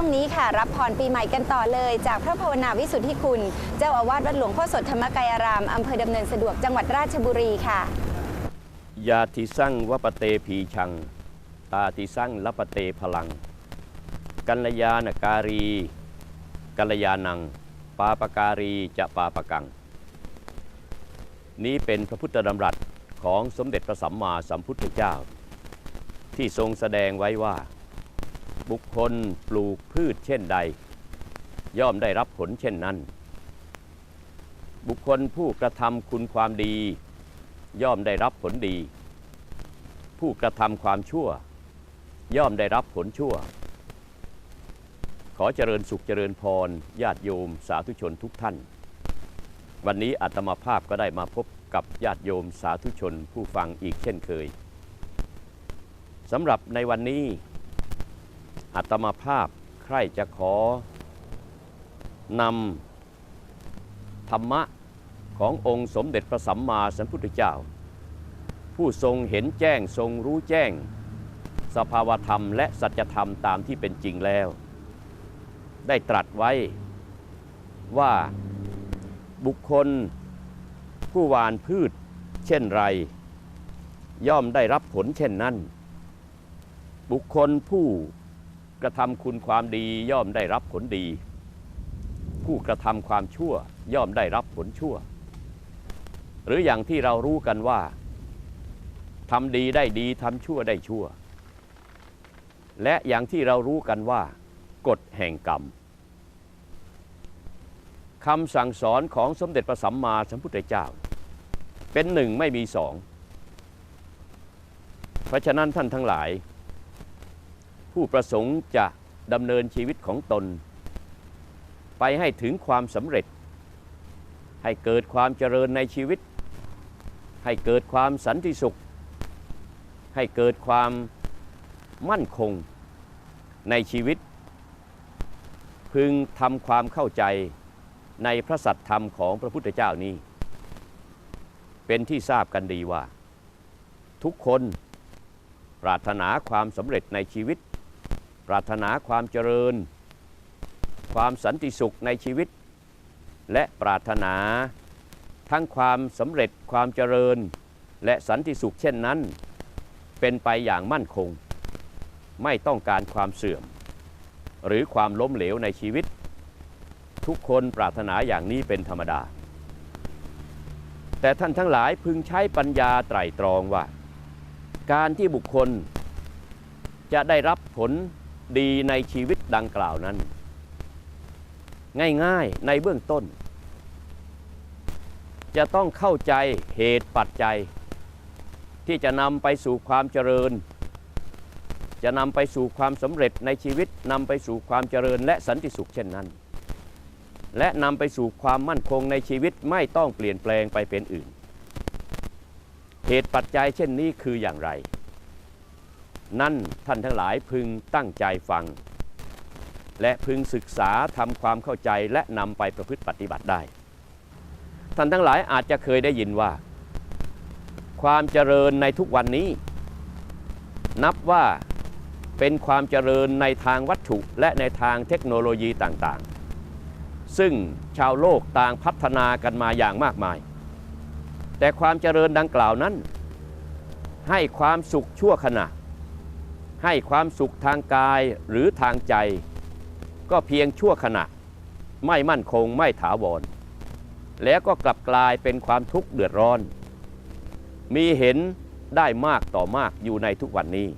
ช่วงนี้ค่ะรับพรปีใหม่กันต่อเลย จากพระภาวนาวิสุทธิคุณ เจ้าอาวาสวัดหลวงพ่อสดธรรมกายาราม อำเภอดำเนินสะดวกจังหวัดราชบุรีค่ะ ยาทิสั่งวปเตผีชัง ตาทิสั่งลปเตพลัง กัลยาณการี กัลยาณัง ปาปการีจะปาปกัง นี้เป็นพระพุทธดำรัสของสมเด็จพระสัมมาสัมพุทธเจ้า ที่ทรงแสดงไว้ว่า บุคคลปลูกพืชเช่นใด ย่อมได้รับผลเช่นนั้น บุคคลผู้กระทำคุณความดี ย่อมได้รับผลดี ผู้กระทำความชั่ว ย่อมได้รับผลชั่ว ขอเจริญสุขเจริญพรญาติโยมสาธุชนทุกท่าน วันนี้อาตมาภาพก็ได้มาพบกับญาติโยมสาธุชนผู้ฟังอีกเช่นเคยสำหรับในวันนี้ อาตมาภาพใครจะขอนำธรรมะขององค์สมเด็จพระสัมมาสัมพุทธเจ้า ผู้ทรงเห็นแจ้งทรงรู้แจ้ง สภาวธรรมและสัจธรรมตามที่เป็นจริงแล้ว ได้ตรัสไว้ว่าบุคคลผู้หวานพืชเช่นไร ย่อมได้รับผลเช่นนั้น บุคคลผู้ กระทำคุณความดีย่อมได้รับผลดี ผู้กระทำความชั่วย่อมได้รับผลชั่ว หรืออย่างที่เรารู้กันว่าทำดีได้ดีทำชั่วได้ชั่ว และอย่างที่เรารู้กันว่ากฎแห่งกรรมคำสั่งสอนของสมเด็จพระสัมมาสัมพุทธเจ้า เป็นหนึ่งไม่มีสอง เพราะฉะนั้นท่านทั้งหลาย ผู้ประสงค์จะดำเนินชีวิตของตน ไปให้ถึงความสำเร็จ ให้เกิดความเจริญในชีวิต ให้เกิดความสันติสุข ให้เกิดความมั่นคงในชีวิต พึงทำความเข้าใจในพระสัตธรรมของพระพุทธเจ้านี้ เป็นที่ทราบกันดีว่า ทุกคนปรารถนาความสำเร็จในชีวิต ปรารถนาความเจริญ ความสันติสุขในชีวิต และปรารถนาทั้งความสำเร็จความเจริญ และสันติสุขเช่นนั้น เป็นไปอย่างมั่นคง ไม่ต้องการความเสื่อม หรือความล้มเหลวในชีวิต ทุกคนปรารถนาอย่างนี้เป็นธรรมดา แต่ท่านทั้งหลายพึงใช้ปัญญาไตร่ตรองว่า การที่บุคคลจะได้รับผล ดีในชีวิตดังกล่าวนั้น ง่ายๆในเบื้องต้น จะต้องเข้าใจเหตุปัจจัย ที่จะนำไปสู่ความเจริญ จะนำไปสู่ความสำเร็จในชีวิตนำไปสู่ความเจริญและสันติสุขเช่นนั้น และนำไปสู่ความมั่นคงในชีวิตไม่ต้องเปลี่ยนแปลงไปเป็นอื่น เหตุปัจจัยเช่นนี้คืออย่างไร นั่นท่านทั้งหลายพึงตั้งใจฟัง และพึงศึกษาทำความเข้าใจและนำไปประพฤติปฏิบัติได้ ท่านทั้งหลายอาจจะเคยได้ยินว่า ความเจริญในทุกวันนี้ นับว่าเป็นความเจริญในทางวัตถุและในทางเทคโนโลยีต่างๆ ซึ่งชาวโลกต่างพัฒนากันมาอย่างมากมาย แต่ความเจริญดังกล่าวนั้น ให้ความสุขชั่วขณะ ให้ความสุขทางกายหรือทางใจ ก็เพียงชั่วขณะ ไม่มั่นคงไม่ถาวร แล้วก็กลับกลายเป็นความทุกข์เดือดร้อน มีเห็นได้มากต่อมากอยู่ในทุกวันนี้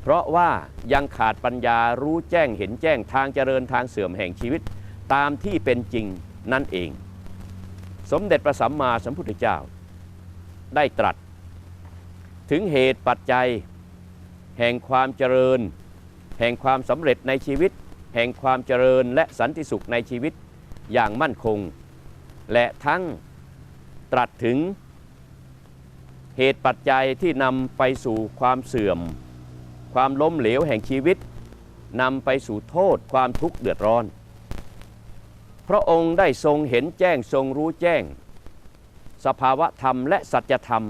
เพราะว่ายังขาดปัญญารู้แจ้งเห็นแจ้งทางเจริญทางเสื่อมแห่งชีวิตตามที่เป็นจริงนั่นเอง สมเด็จพระสัมมาสัมพุทธเจ้า ได้ตรัส ถึงเหตุปัจจัย แห่งความเจริญ แห่งความสำเร็จในชีวิต แห่งความเจริญและสันติสุขในชีวิตอย่างมั่นคง และทั้งตรัสถึงเหตุปัจจัยที่นำไปสู่ความเสื่อม ความล้มเหลวแห่งชีวิตนำไปสู่โทษความทุกข์เดือดร้อน พระองค์ได้ทรงเห็นแจ้งทรงรู้แจ้ง สภาวะธรรมและสัจธรรม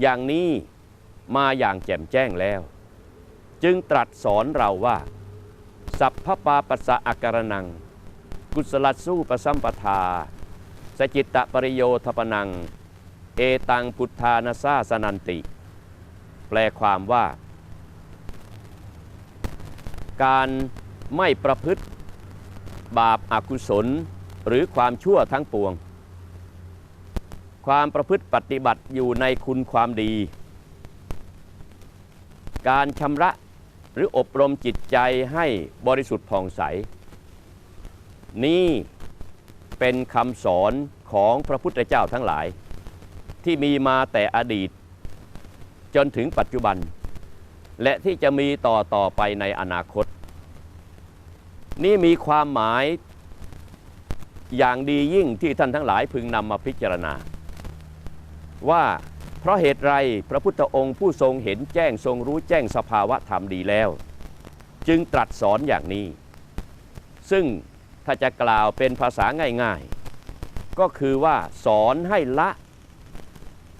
อย่างนี้ มาอย่างแจ่มแจ้งแล้ว จึงตรัสสอนเราว่า สัพพปาปัสสะอาการนัง กุศลสู้ปสัมปทา สจิตตปริโยทปนัง เอตังพุทธานาซาสนันติ แปลความว่า การไม่ประพฤติบาปอากุศลหรือความชั่วทั้งปวง ความประพฤติปฏิบัติอยู่ในคุณความดี การชำระหรืออบรมจิตใจให้บริสุทธิ์ผ่องใส นี่เป็นคำสอนของพระพุทธเจ้าทั้งหลาย ที่มีมาแต่อดีต จนถึงปัจจุบัน และที่จะมีต่อต่อไปในอนาคต นี่มีความหมายอย่างดียิ่งที่ท่านทั้งหลายพึงนำมาพิจารณา ว่า เพราะเหตุไรพระพุทธองค์ผู้ทรงเห็นแจ้งทรงรู้แจ้งสภาวะธรรมดีแล้ว จึงตรัสสอนอย่างนี้ ซึ่งถ้าจะกล่าวเป็นภาษาง่ายๆ ก็คือว่าสอนให้ละ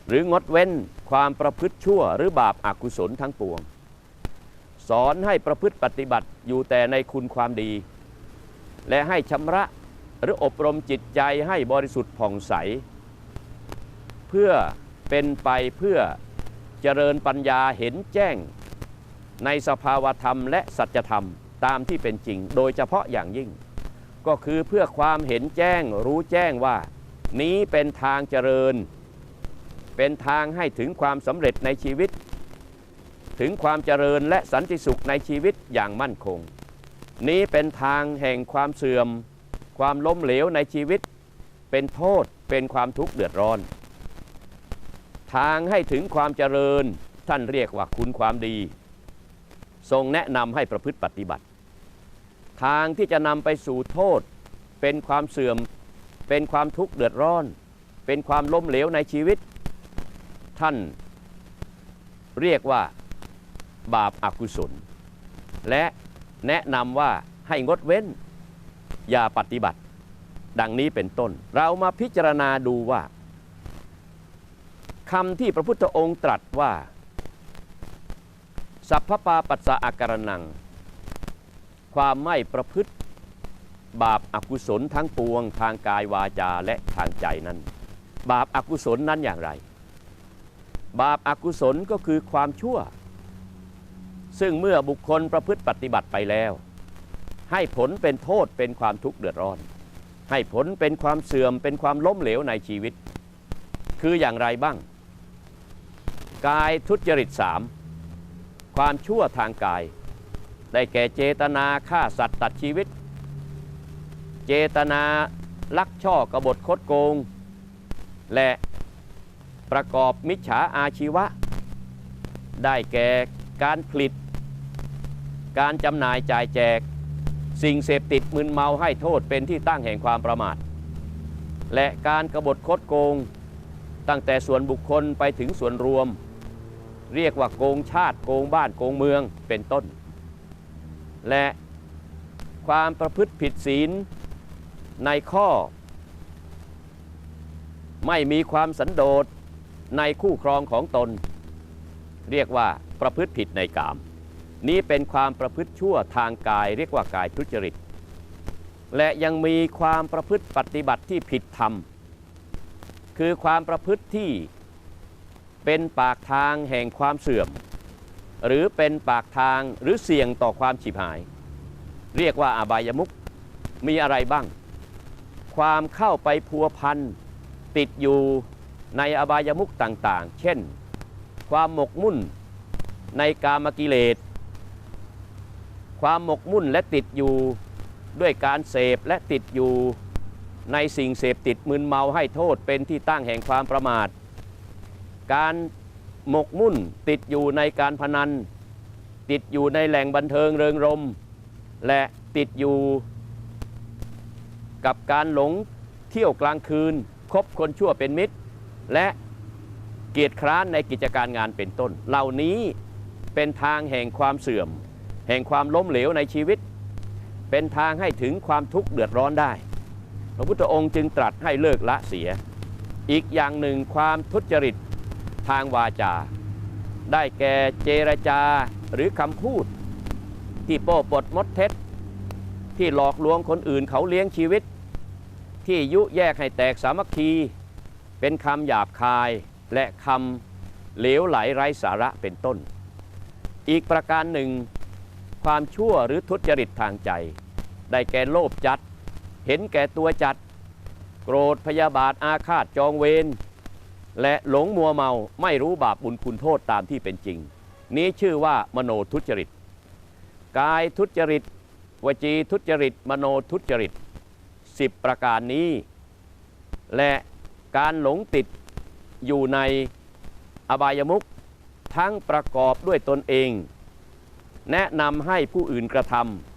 หรืองดเว้นความประพฤติชั่วหรือบาปอากุศลทั้งปวง สอนให้ประพฤติปฏิบัติอยู่แต่ในคุณความดี และให้ชำระหรืออบรมจิตใจให้บริสุทธิ์ผ่องใส เพื่อ เป็นไปเพื่อเจริญปัญญาเห็นแจ้ง ในสภาวธรรมและสัจธรรมตามที่เป็นจริง โดยเฉพาะอย่างยิ่ง ก็คือเพื่อความเห็นแจ้งรู้แจ้งว่า นี้เป็นทางเจริญ เป็นทางให้ถึงความสำเร็จในชีวิต ถึงความเจริญและสันติสุขในชีวิตอย่างมั่นคง นี้เป็นทางแห่งความเสื่อม ความล้มเหลวในชีวิต เป็นโทษเป็นความทุกข์เดือดร้อน ทางให้ถึงความเจริญท่านเรียกว่าคุณความดี ทรงแนะนำให้ประพฤติปฏิบัติ ทางที่จะนำไปสู่โทษ เป็นความเสื่อม เป็นความทุกข์เดือดร้อน เป็นความล้มเหลวในชีวิต ท่านเรียกว่าบาปอากุศล และแนะนำว่าให้งดเว้น อย่าปฏิบัติ ดังนี้เป็นต้น เรามาพิจารณาดูว่า คำที่พระพุทธองค์ตรัสว่า สัพพปาปัสสะอาการนัง ความไม่ประพฤติบาปอากุศลทั้งปวงทางกายวาจาและทางใจนั้น บาปอากุศลนั้นอย่างไร บาปอากุศลก็คือความชั่ว ซึ่งเมื่อบุคคลประพฤติปฏิบัติไปแล้ว ให้ผลเป็นโทษเป็นความทุกข์เดือดร้อน ให้ผลเป็นความเสื่อมเป็นความล้มเหลวในชีวิต คืออย่างไรบ้าง กายทุจริตสามความชั่วทางกาย ได้แก่เจตนาฆ่าสัตว์ตัดชีวิต เจตนาลักช่อกบฏคดโกง และประกอบมิจฉาอาชีวะ ได้แก่การผลิต การจำหน่ายจ่ายแจก สิ่งเสพติดมึนเมาให้โทษเป็นที่ตั้งแห่งความประมาท และการกบฏคดโกง ตั้งแต่ส่วนบุคคลไปถึงส่วนรวม เรียกว่าโกงชาติโกงบ้านโกงเมืองเป็นต้น และความประพฤติผิดศีลในข้อ ไม่มีความสันโดษในคู่ครองของตน เรียกว่าประพฤติผิดในกาม นี้เป็นความประพฤติชั่วทางกาย เรียกว่ากายทุจริต และยังมีความประพฤติปฏิบัติที่ผิดธรรม คือความประพฤติที่ เป็นปากทางแห่งความเสื่อม หรือเป็นปากทางหรือเสี่ยงต่อความฉิบหาย เรียกว่าอบายมุขมีอะไรบ้าง ความเข้าไปพัวพันติดอยู่ในอบายมุขต่างๆ เช่น ความหมกมุ่นในกามกิเลส ความหมกมุ่นและติดอยู่ด้วยการเสพและติดอยู่ในสิ่งเสพติดมึนเมาให้โทษเป็นที่ตั้งแห่งความประมาท การหมกมุ่นติดอยู่ในการพนัน ติดอยู่ในแหล่งบันเทิงเริงรม และติดอยู่กับการหลงเที่ยวกลางคืน คบคนชั่วเป็นมิตร และเกียรติคร้านในกิจการงานเป็นต้น เหล่านี้เป็นทางแห่งความเสื่อม แห่งความล้มเหลวในชีวิต เป็นทางให้ถึงความทุกข์เดือดร้อนได้ พระพุทธองค์จึงตรัสให้เลิกละเสีย อีกอย่างหนึ่งความทุจริต ทางวาจา ได้แก่เจรจาหรือคำพูด ที่โป้ปดมดเท็จ ที่หลอกลวงคนอื่นเขาเลี้ยงชีวิต ที่ยุแยกให้แตกสามัคคี เป็นคำหยาบคายและคำเหลวไหลไร้สาระเป็นต้น อีกประการหนึ่ง ความชั่วหรือทุจริตทางใจ ได้แก่โลภจัด เห็นแก่ตัวจัด โกรธพยาบาทอาฆาตจองเวร และหลงมัวเมาไม่รู้บาปบุญคุณโทษตามที่เป็นจริง นี้ชื่อว่ามโนทุจริต กายทุจริต วจีทุจริต มโนทุจริตสิบประการนี้ และการหลงติดอยู่ในอบายมุขทั้งประกอบด้วยตนเอง แนะนำให้ผู้อื่นกระท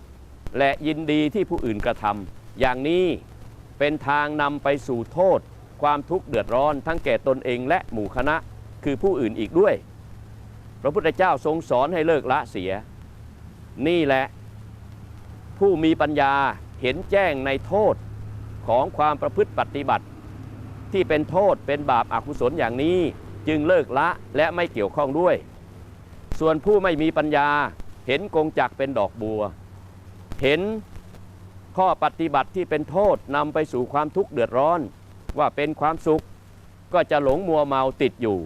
ำและยินดีที่ผู้อื่นกระทำอย่างนี้เป็นทางนำไปสู่โทษ ความทุกข์เดือดร้อนทั้งแก่ตนเองและหมู่คณะคือผู้อื่นอีกด้วย พระพุทธเจ้าทรงสอนให้เลิกละเสีย นี่แหละผู้มีปัญญาเห็นแจ้งในโทษของความประพฤติปฏิบัติ ที่เป็นโทษเป็นบาปอากุศลอย่างนี้จึงเลิกละและไม่เกี่ยวข้องด้วย ส่วนผู้ไม่มีปัญญาเห็นกงจักเป็นดอกบัว เห็นข้อปฏิบัติที่เป็นโทษนำไปสู่ความทุกข์เดือดร้อน ว่าเป็นความสุข ก็จะหลงมัวเมาติดอยู่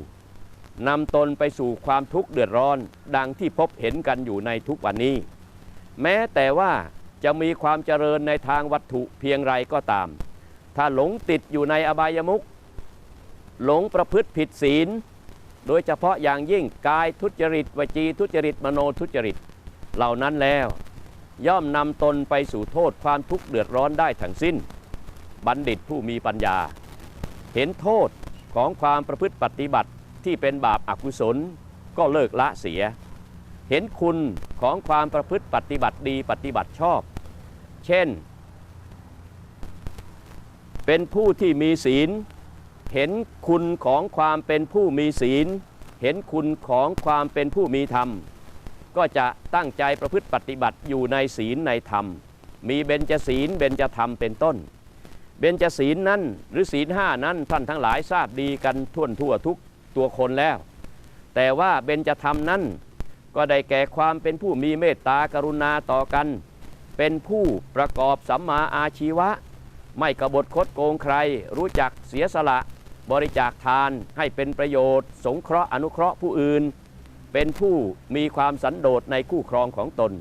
นำตนไปสู่ความทุกข์เดือดร้อน ดังที่พบเห็นกันอยู่ในทุกวันนี้ แม้แต่ว่าจะมีความเจริญในทางวัตถุเพียงไรก็ตาม ถ้าหลงติดอยู่ในอบายมุขหลงประพฤติผิดศีล โดยเฉพาะอย่างยิ่งกายทุจริตวจีทุจริตมโนทุจริต เหล่านั้นแล้ว ย่อมนำตนไปสู่โทษความทุกข์เดือดร้อนได้ทั้งสิ้น บัณฑิตผู้มีปัญญา เห็นโทษของความประพฤติปฏิบัติที่เป็นบาปอากุศลก็เลิกละเสีย เห็นคุณของความประพฤติปฏิบัติดีปฏิบัติชอบ เช่น เป็นผู้ที่มีศีล เห็นคุณของความเป็นผู้มีศีล เห็นคุณของความเป็นผู้มีธรรม ก็จะตั้งใจประพฤติปฏิบัติอยู่ในศีลในธรรม มีเบญจศีลเบญจธรรมเป็นต้น เบญจศีลนั้นหรือศีลห้านั้นท่านทั้งหลายทราบดีกันทั่วทั่วทุกตัวคนแล้ว แต่ว่าเบญจธรรมนั้น ก็ได้แก่ความเป็นผู้มีเมตตากรุณาต่อกัน เป็นผู้ประกอบสัมมาอาชีวะ ไม่กบฏคดโกงใคร รู้จักเสียสละ บริจาคทานให้เป็นประโยชน์ สงเคราะห์อนุเคราะห์ผู้อื่น เป็นผู้มีความสันโดษในคู่ครองของตน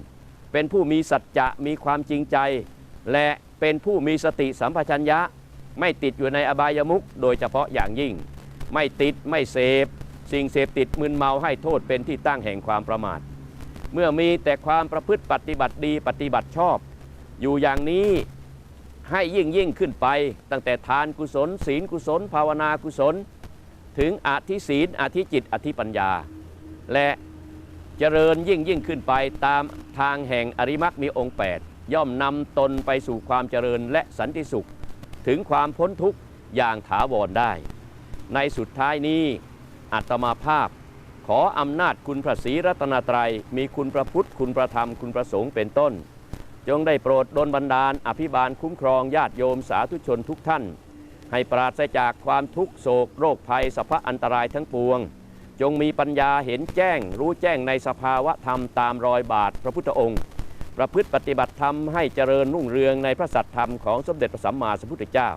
เป็นผู้มีสัจจะมีความจริงใจ และ เป็นผู้มีสติสัมปชัญญะ ไม่ติดอยู่ในอบายมุขโดยเฉพาะอย่างยิ่ง ไม่ติดไม่เสพ สิ่งเสพติดมึนเมาให้โทษเป็นที่ตั้งแห่งความประมาท เมื่อมีแต่ความประพฤติปฏิบัติดีปฏิบัติชอบ อยู่อย่างนี้ให้ยิ่งยิ่งขึ้นไป ตั้งแต่ทานกุศล ศีลกุศล ภาวนากุศล ถึงอธิศีลอธิจิตอธิปัญญา และเจริญยิ่งยิ่งขึ้นไปตามทางแห่งอริมักมีองค์ 8 ย่อมนำตนไปสู่ความเจริญและสันติสุข ถึงความพ้นทุกข์อย่างถาวรได้ ในสุดท้ายนี้อัตมาภาพ ขออำนาจคุณพระศรีรัตนตรัย มีคุณพระพุทธคุณพระธรรมคุณพระสงฆ์เป็นต้น จงได้โปรดดลบันดาล อภิบาลคุ้มครองญาติโยมสาธุชนทุกท่าน ให้ปราศจากความทุกโศกโรคภัยสภาพอันตรายทั้งปวง จงมีปัญญาเห็นแจ้ง รู้แจ้งในสภาวะธรรมตามรอยบาทพระพุทธองค์ ประพฤติปฏิบัติธรรมให้เจริญรุ่งเรืองในพระสัตธรรมของสมเด็จพระสัมมาสัมพุทธเจ้า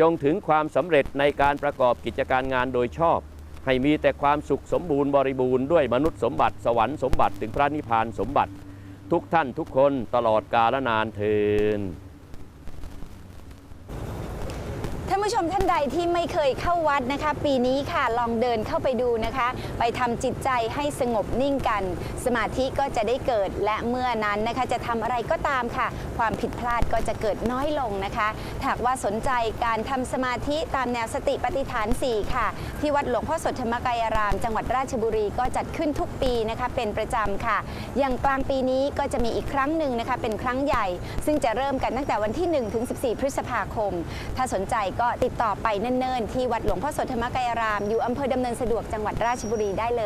จงถึงความสำเร็จในการประกอบกิจการงานโดยชอบ ให้มีแต่ความสุขสมบูรณ์บริบูรณ์ด้วยมนุษย์สมบัติสวรรค์สมบัติถึงพระนิพพานสมบัติ ทุกท่านทุกคนตลอดกาลนานเทินท่าน ผู้ชมท่านใดที่ไม่เคยเข้าวัดนะคะ ปีนี้ค่ะลองเดินเข้าไปดูนะคะ ไปทำจิตใจให้สงบนิ่งกัน สมาธิก็จะได้เกิดและเมื่อนั้นนะคะจะทำอะไรก็ตามค่ะ ความผิดพลาดก็จะเกิดน้อยลงนะคะหากว่าสนใจการทำสมาธิตามแนวสติปฏิฐาน 4 ค่ะ ที่วัดหลวงพ่อสดธรรมกายราม จังหวัดราชบุรีก็จัดขึ้นทุกปีนะคะเป็นประจำค่ะ อย่างกลางปีนี้ก็จะมีอีกครั้งหนึ่งนะคะเป็นครั้งใหญ่ ซึ่งจะเริ่มกันตั้งแต่วันที่1ถึง14 พฤษภาคม ถ้าสนใจก็ติดต่อไปเนิ่นๆ ที่วัดหลวงพ่อโสธรรมกายราม อยู่อำเภอดำเนินสะดวกจังหวัดราชบุรีได้เลย